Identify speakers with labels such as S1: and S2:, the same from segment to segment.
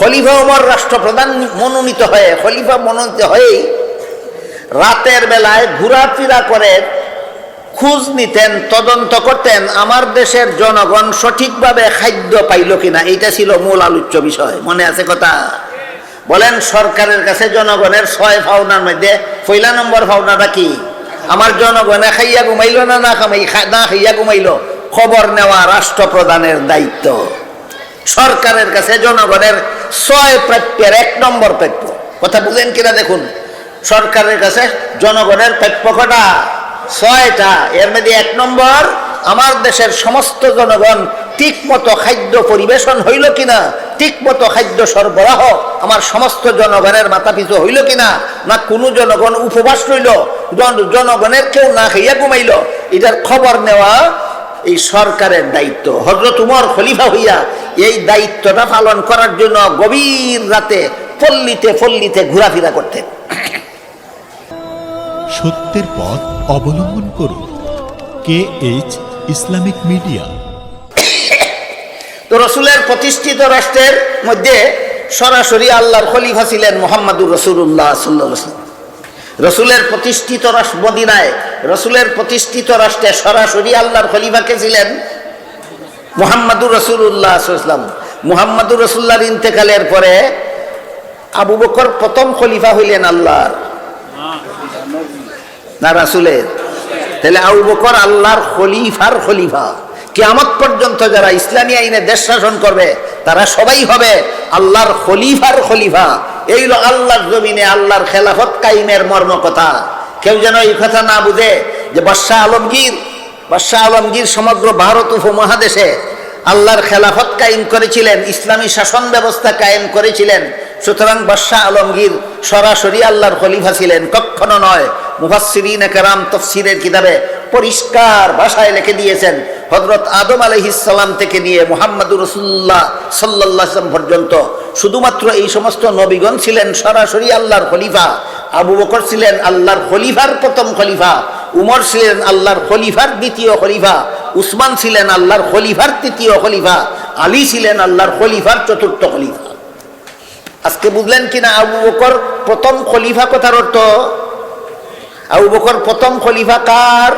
S1: খলিফা ওমর রাষ্ট্রপ্রধান মনোনীত হয়ে, খলিফা মনোনীত হয়েই রাতের বেলায় ঘোরাফেরা করে, খোঁজ নিতেন, তদন্ত করতেন, আমার দেশের জনগণ সঠিকভাবে খাদ্য পাইল কিনা, এইটা ছিল মূল আলোচ্য বিষয়, মনে আছে কথা? বলেন, সরকারের কাছে জনগণের ছয় ফাউনার মধ্যে পয়লা নম্বর ফাউনাটা কি? আমার জনগণে খাইয়া ঘুমাইল না না খামাই না খাইয়া ঘুমাইল? খবর নেওয়া রাষ্ট্রপ্রধানের দায়িত্ব। সরকারের কাছে জনগণের ছয় প্রাপ্যের এক নম্বর প্রাপ্য কথা বুঝেন কিনা দেখুন। সরকারের কাছে জনগণের প্রাপ্য কটা? ছয়টা। এর মধ্যে এক নম্বর, আমার দেশের সমস্ত জনগণ ঠিক মতো খাদ্য পরিবেশন হইল কিনা? ঠিক মতো খাদ্য সরবরাহ আমার সমস্ত জনগণের মাথা পিছু হইল কিনা? না কোনো জনগণ উপবাস রইল? জন- জনগণের কেউ না খাইয়া ঘুমাইল? এটার খবর নেওয়া এই সরকারের দায়িত্ব। হজরত উমর খলিফা হইয়া এই দায়িত্বটা পালন করার জন্য গভীর রাতে পল্লীতে পল্লীতে ঘোরাফেরা করতেন।
S2: সত্যের পথ অবলম্বন করুন। K H Islamic media.
S1: তো রসুলের প্রতিষ্ঠিত রাষ্ট্রের মধ্যে সরাসরি আল্লাহর খলিফা ছিলেন মোহাম্মদুর রসুল্লাহ সাল্লাম রসুলের প্রতিষ্ঠিত রাষ্ট্র মদিনায় রসুলের প্রতিষ্ঠিত রাষ্ট্রে সরাসরি আল্লাহর খলিফাকে ছিলেন মোহাম্মদুর রসুল্লাহ ইসলাম মোহাম্মদুর রসুল্লাহর ইন্তেকালের পরে আবু বকর প্রথম খলিফা হইলেন আল্লাহর। না, রাসুলের। তাহলে আবু বকর আল্লাহর খলিফার খলিফা। কিয়ামত পর্যন্ত যারা ইসলামী আইনে দেশ শাসন করবে, তারা সবাই হবে আল্লাহর খলিফার খলিফা। এই আল্লাহর জমিনে আল্লাহর খেলাফত কাইমের মর্ম কথা কেউ যেন এই কথা না বুঝে যে বাদশাহ আলমগীর বাদশাহ আলমগীর সমগ্র ভারত উপমহাদেশে আল্লাহর খেলাফত কায়েম করেছিলেন, ইসলামী শাসন ব্যবস্থা কায়েম করেছিলেন। সুতরাং বাদশাহ আলমগীর সরাসরি আল্লাহর খলিফা ছিলেন কখনো নয়, মুফাসসিরিন কেরাম তফসিরের কিতাবে পরিষ্কার ভাষায় লিখে দিয়েছেন হজরত আদম আলহিসাল্লাম থেকে নিয়ে মোহাম্মদুর রসুল্লাহ সাল্লাহ পর্যন্ত। শুধুমাত্র এই সমস্ত নবীগণ ছিলেন সরাসরি আল্লাহর খলিফা আবু বকর ছিলেন আল্লাহর খলিফার প্রথম খলিফা, উমর ছিলেন আল্লাহর খলিফার দ্বিতীয় খলিফা, উসমান ছিলেন আল্লাহর খলিফার তৃতীয় খলিফা, আলী ছিলেন আল্লাহর খলিফার চতুর্থ খলিফা। আজকে বুঝলেন কিনা আবু বকর প্রথম খলিফা কথার অর্থ? আবু বকর প্রথম খলিফা কার?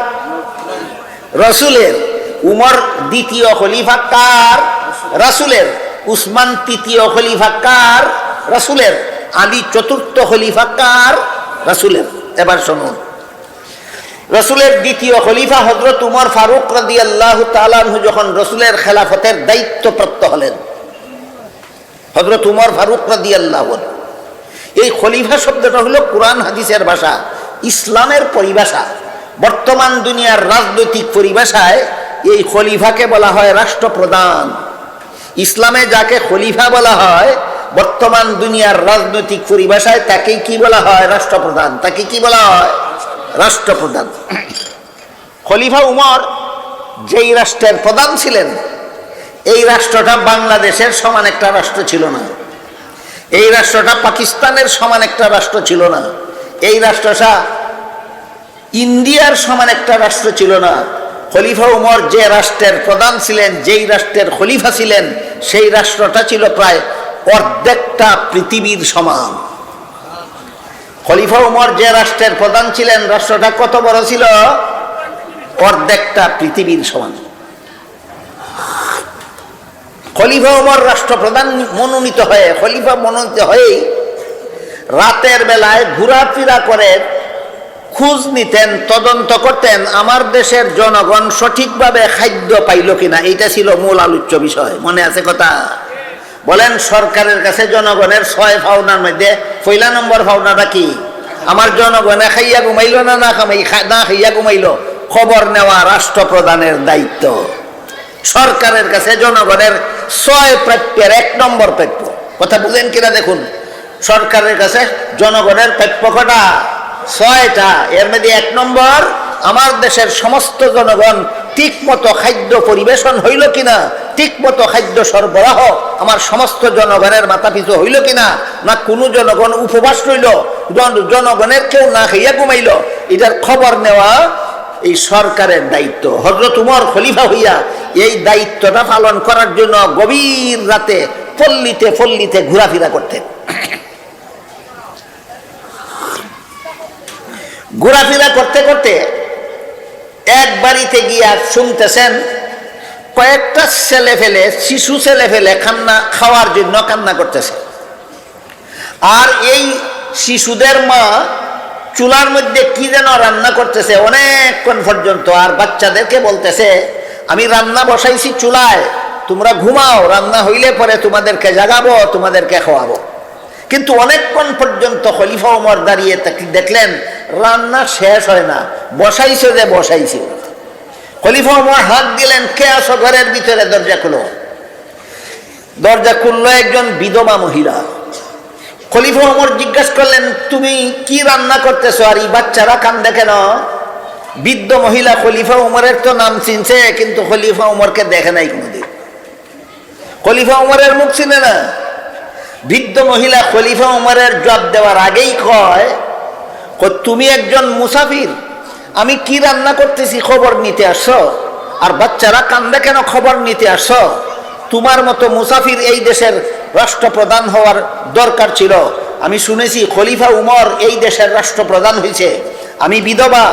S1: রসুলের। উমর দ্বিতীয় খলিফা কার? রাসুলের। উসমান তৃতীয় খলিফা কার? রাসুলের। আলী চতুর্থ খলিফা কার? রাসুলের। এবার শুনুন। রসুলের দ্বিতীয় খলিফা হজরত উমর ফারুক রাদি আল্লাহ তালানহু যখন রসুলের খেলাফতের দায়িত্বপ্রাপ্ত হলেন। হজরত উমর ফারুক রাদি আল্লাহ এই খলিফা শব্দটা হলো কোরআন, হাদিসের ভাষা, ইসলামের পরিভাষা। বর্তমান দুনিয়ার রাজনৈতিক পরিভাষায় এই খলিফাকে বলা হয় রাষ্ট্রপ্রধান। ইসলামে যাকে খলিফা বলা হয় বর্তমান দুনিয়ার রাজনৈতিক পরিভাষায় তাকে কি বলা হয়? রাষ্ট্রপ্রধান। তাকে কি বলা হয়? রাষ্ট্রপ্রধান। খলিফা উমর যেই রাষ্ট্রের প্রধান ছিলেন, এই রাষ্ট্রটা বাংলাদেশের সমান একটা রাষ্ট্র ছিল না। এই রাষ্ট্রটা পাকিস্তানের সমান একটা রাষ্ট্র ছিল না। এই রাষ্ট্রটা ইন্ডিয়ার সমান একটা রাষ্ট্র ছিল না। খলিফা উমর যে রাষ্ট্রের প্রধান ছিলেন, যেই রাষ্ট্রের খলিফা ছিলেন, সেই রাষ্ট্রটা ছিল প্রায় অর্ধেকটা পৃথিবীর সমান। খলিফা উমর যে রাষ্ট্রের প্রধান ছিলেন, রাষ্ট্রটা কত বড় ছিল? অর্ধেকটা পৃথিবীর সমান। খলিফা উমর রাষ্ট্রপ্রধান মনোনীত হয়ে, খলিফা মনোনীত হয়েই রাতের বেলায় ঘোরাফেরা করে, খোঁজ নিতেন, তদন্ত করতেন, আমার দেশের জনগণ সঠিকভাবে খাদ্য পাইল কিনা, এইটা ছিল মূল আলোচ্য বিষয়। মনে আছে কথা? বলেন সরকারের কাছে জনগণের ছয় ফাউনার মধ্যে পয়লা নম্বর ফাউনাটা কি? আমার জনগণে খাইয়া ঘুমাইল না না খামাই না খাইয়া ঘুমাইল? খবর নেওয়া রাষ্ট্রপ্রধানের দায়িত্ব। সরকারের কাছে জনগণের ছয় প্রাপ্যের এক নম্বর প্রাপ্য কথা বুঝেন কিনা দেখুন? সরকারের কাছে জনগণের প্রাপ্য কটা? ছয়টা। এর মধ্যে এক নম্বর, আমার দেশের সমস্ত জনগণ ঠিক মতো খাদ্য পরিবেশন হইল কিনা? ঠিক মতো খাদ্য সরবরাহ আমার সমস্ত জনগণের মাথা পিছু হইল কিনা? না কোনো জনগণ উপবাস রইল? জন- জনগণের কেউ না খাইয়া ঘুমাইল? এটার খবর নেওয়া এই সরকারের দায়িত্ব। হজরত উমর খলিফা হইয়া এই দায়িত্বটা পালন করার জন্য গভীর রাতে পল্লীতে পল্লীতে ঘোরাফেরা করতেন। ঘোরাফেরা করতে করতে এক বাড়িতে গিয়া শুনতেছেন, কয়েকটা ছেলে ফেলে, শিশু ছেলে ফেলে কান্না খাওয়ার জন্য কান্না করতেছে। আর এই শিশুদের মা চুলার মধ্যে কি যেন রান্না করতেছে, অনেকক্ষণ পর্যন্ত আর বাচ্চাদেরকে বলতেছে, আমি রান্না বসাইছি চুলায়, তোমরা ঘুমাও, রান্না হইলে পরে তোমাদেরকে জাগাবো, তোমাদেরকে খাওয়াবো। কিন্তু অনেকক্ষণ পর্যন্ত খলিফা উমর দাঁড়িয়ে দেখলেন রান্না শেষ হয় না। বসাইছে যে বসাইছে। খলিফা উমর হাত দিলেন, কে আসো ঘরের ভিতরে? দরজা খুলো। দরজা খুললো একজন বিধবা মহিলা। খলিফা উমর জিজ্ঞাসা করলেন, তুমি কি রান্না করতেছো? আর এই বাচ্চারা কান্দে কেন? বৃদ্ধ মহিলা খলিফা উমরের তো নাম চিনছে, কিন্তু খলিফা উমরকে দেখে নাই কোনোদিন। খলিফা উমরের মুখ চিনে না। বৃদ্ধ মহিলা খলিফা উমরের জবাব দেওয়ার আগেই কয় তুমি একজন মুসাফির, আমি কি রান্না করতেছি খবর নিতে আসছো আর বাচ্চারা কান্দে কেন খবর নিতে আসছো তোমার মতো মুসাফির এই দেশের রাষ্ট্রপ্রধান হওয়ার দরকার ছিল। আমি শুনেছি খলিফা উমর এই দেশের রাষ্ট্রপ্রধান হয়েছে। আমি বিধবা,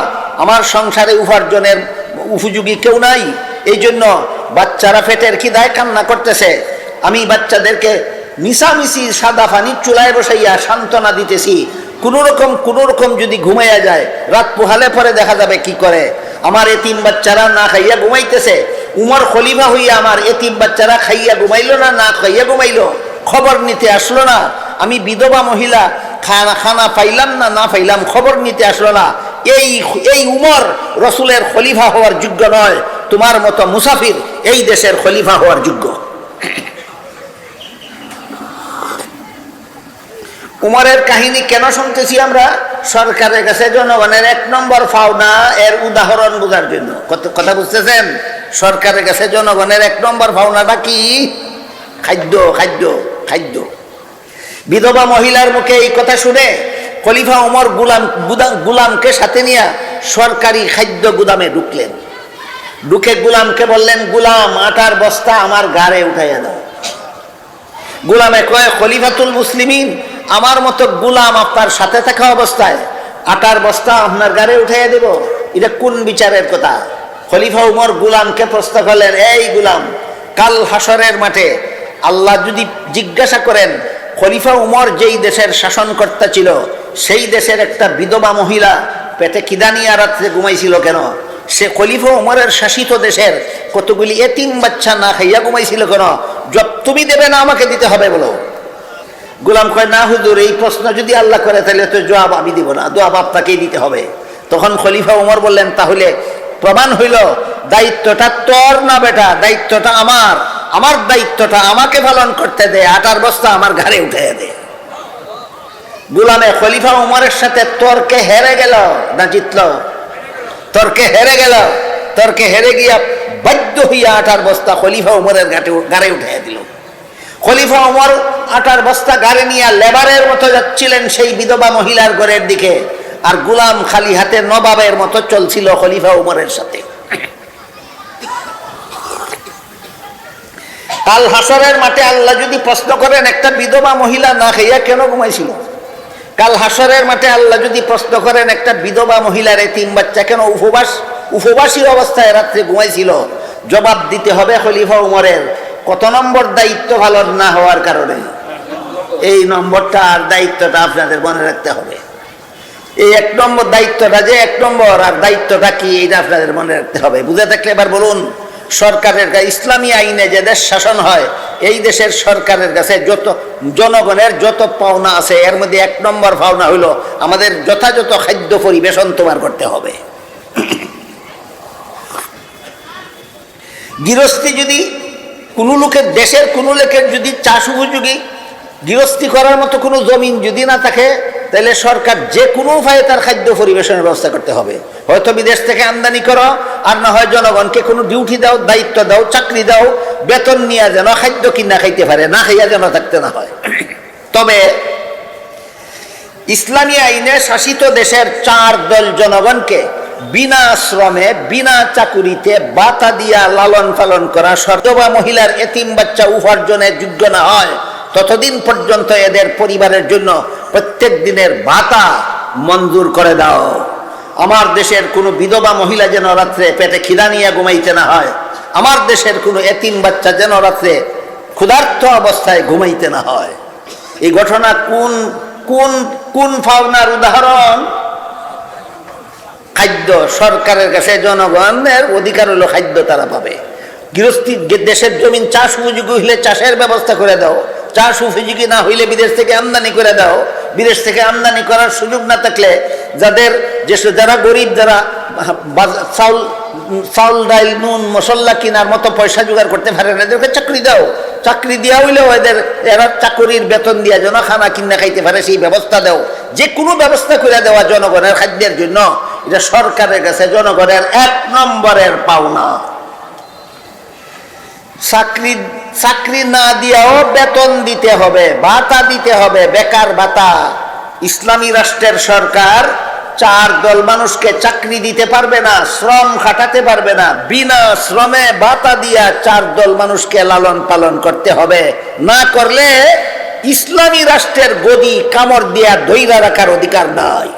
S1: আমার সংসারে উপার্জনের উপযোগী কেউ নাই। এই জন্য বাচ্চারা পেটের খিদায় কান্না করতেছে। আমি বাচ্চাদেরকে মিশামিশি সাদা পানির চুলায় বসাইয়া সান্ত্বনা দিতেছি। কোনো রকম কোনো রকম যদি ঘুমাইয়া যায়, রাত পোহালে পরে দেখা যাবে কি করে? আমার এতিম বাচ্চারা না খাইয়া ঘুমাইতেছে। উমর খলিফা হইয়া আমার এতিম বাচ্চারা খাইয়া ঘুমাইলো না না খাইয়া ঘুমাইলো? খবর নিতে আসলো না। আমি বিধবা মহিলা, খানা খানা পাইলাম না না পাইলাম, খবর নিতে আসলো না। এই এই উমর রসুলের খলিফা হওয়ার যোগ্য নয়। তোমার মতো মুসাফির এই দেশের খলিফা হওয়ার যোগ্য। উমরের কাহিনী কেন শুনতেছি আমরা? সরকারের কাছে জনগণের এক নম্বর ফাওনা, এর উদাহরণ বোঝার জন্য। কথা বুঝতেছেন? সরকারের কাছে জনগণের এক নম্বর ফাওনাটা কি? খাদ্য খাদ্য খাদ্য। বিধবা মহিলার মুখে এই কথা শুনে খলিফা উমর গুলাম গুলামকে সাথে নিয়ে সরকারি খাদ্য গুদামে ঢুকলেন। ঢুকে গুলামকে বললেন, গুলাম, আটার বস্তা আমার গাড়ে উঠাইয়া দাও। গুলামে কয়, খলিফাতুল মুসলিমিন, আমার মতো গুলাম আপনার সাথে থাকা অবস্থায়, আটার বস্তা আপনার গাড়ি উঠাইয়া দেব। এটা কোন বিচারের কথা? খলিফা উমর গুলামকে প্রশ্ন করলেন, এই গুলাম, কাল হাসরের মাঠে আল্লাহ যদি জিজ্ঞাসা করেন, খলিফা উমর যেই দেশের শাসনকর্তা ছিল, সেই দেশের একটা বিধবা মহিলা পেটে কিদানিয়া রাত্রে ঘুমাইছিল কেন? সে খলিফা উমরের শাসিত দেশের কতগুলি এতিম বাচ্চা না খাইয়া ঘুমাইছিল কেন? জব তুমি দেবে না, আমাকে দিতে হবে বলো। গোলাম কয়, না হুজুর, এই প্রশ্ন যদি আল্লাহ করে, তাহলে তো জবাব আমি দিব না, জবাব আপনাকেই দিতে হবে। তখন খলিফা উমর বললেন, তাহলে প্রমাণ হইল, দায়িত্বটা তোর না বেটা, দায়িত্বটা আমার। আমার দায়িত্বটা আমাকে পালন করতে দে, আটার বস্তা আমার ঘাড়ে উঠে দে। গুলামে খলিফা উমরের সাথে, তর্কে হেরে গেল। না জিতল। তর্কে হেরে গেল। তর্কে হেরে গিয়া বাধ্য হইয়া আটার বস্তা খলিফা উমরের গাটে গাড়ে উঠাইয়া দিল। খলিফা উমর আটার বস্তা গাড়ি নিয়ে লেবারের মতো যাচ্ছিলেন সেই বিধবা মহিলার ঘরের দিকে, আর গুলাম খালি হাতে নবাবের মতো চলছিল খলিফা উমরের সাথে। কাল হাসরের মাঠে আল্লাহ যদি প্রশ্ন করেন, একটা বিধবা মহিলা না খাইয়া কেন ঘুমাইছিল? কাল হাসরের মাঠে আল্লাহ যদি প্রশ্ন করেন, একটা বিধবা মহিলার এই তিন বাচ্চা কেন উপবাস উপবাসীর অবস্থায় রাত্রে ঘুমাইছিল? জবাব দিতে হবে খলিফা উমরের। কত নম্বর দায়িত্ব ভালো না হওয়ার কারণে? এই নম্বরটা আর দায়িত্বটা আপনাদের মনে রাখতে হবে। এই এক নম্বর দায়িত্বটা যে এক নম্বর আর দায়িত্বটা কি এটা আপনাদের মনে রাখতে হবে। বুঝে থাকলে এবার বলুন, সরকারের কাছে ইসলামী আইনে যে দেশ শাসন হয়, এই দেশের সরকারের কাছে যত জনগণের যত পাওনা আছে, এর মধ্যে এক নম্বর পাওনা হইল আমাদের যথাযথ খাদ্য পরিবেশন তোমার করতে হবে। গৃহস্থী যদি, কোনো লোকের, দেশের কোনো লোকের যদি চাষ উপযোগী গৃহস্থী করার মতো কোনো জমিন যদি না থাকে, তাহলে সরকার যে কোনো উপায়ে তার খাদ্য পরিবেশনের ব্যবস্থা করতে হবে। হয়তো বিদেশ থেকে আমদানি করো, আর না হয় জনগণকে কোনো ডিউটি দাও, দায়িত্ব দাও, চাকরি দাও, বেতন নিয়ে যেন খাদ্য কিনা খাইতে পারে, না খাইয়া যেন থাকতে না হয়। তবে ইসলামী আইনে শাসিত দেশের চার দল জনগণকে বিনা শ্রমে বিনা চাকুরিতে বাতা দিয়া লালন পালন করা সর্দবা মহিলার এতিম বাচ্চা উপার্জনের যোগ্য না হয়, ততদিন পর্যন্ত এদের পরিবারের জন্য প্রত্যেক দিনের ভাতা মঞ্জুর করে দাও। আমার দেশের কোনো বিধবা মহিলা যেন রাত্রে পেটে খিদা নিয়ে ঘুমাইতে না হয়, আমার দেশের কোনো এতিম বাচ্চা যেন রাত্রে ক্ষুধার্ত অবস্থায় ঘুমাইতে না হয়। এই ঘটনা কোন কোন কোন ফাওনার উদাহরণ? খাদ্য সরকারের কাছে জনগণের অধিকার হলো খাদ্য তারা পাবে। গৃহস্থী দেশের জমিন চাষ উপযোগী হইলে চাষের ব্যবস্থা করে দাও। চাষ উপযোগী না হইলে বিদেশ থেকে আমদানি করে দাও। বিদেশ থেকে আমদানি করার সুযোগ না থাকলে যাদের যেসব যারা গরিব, যারা চাউল চাউল, ডাইল, নুন, মশলা কেনার মতো পয়সা জোগাড় করতে পারে না, এদেরকে চাকরি দাও। চাকরি দেওয়া হইলেও এদের এরা চাকরির বেতন দিয়া যেন খানা কিনা খাইতে পারে, সেই ব্যবস্থা দাও। যে কোনো ব্যবস্থা করে দেওয়া জনগণের খাদ্যের জন্য। এটা সরকারের কাছে জনগণের এক নম্বরের পাওনা। চাকরি চাকরি না দিয়েও বেতন দিতে হবে, ভাতা দিতে হবে, বেকার ভাতা। ইসলামী রাষ্ট্রের সরকার চার দল মানুষকে চাকরি দিতে পারবে না, শ্রম খাটাতে পারবে না, বিনা শ্রমে ভাতা দিয়া চার দল মানুষকে লালন পালন করতে হবে। না করলে ইসলামী রাষ্ট্রের গদি কামড় দিয়া ধৈরা রাখার অধিকার নাই।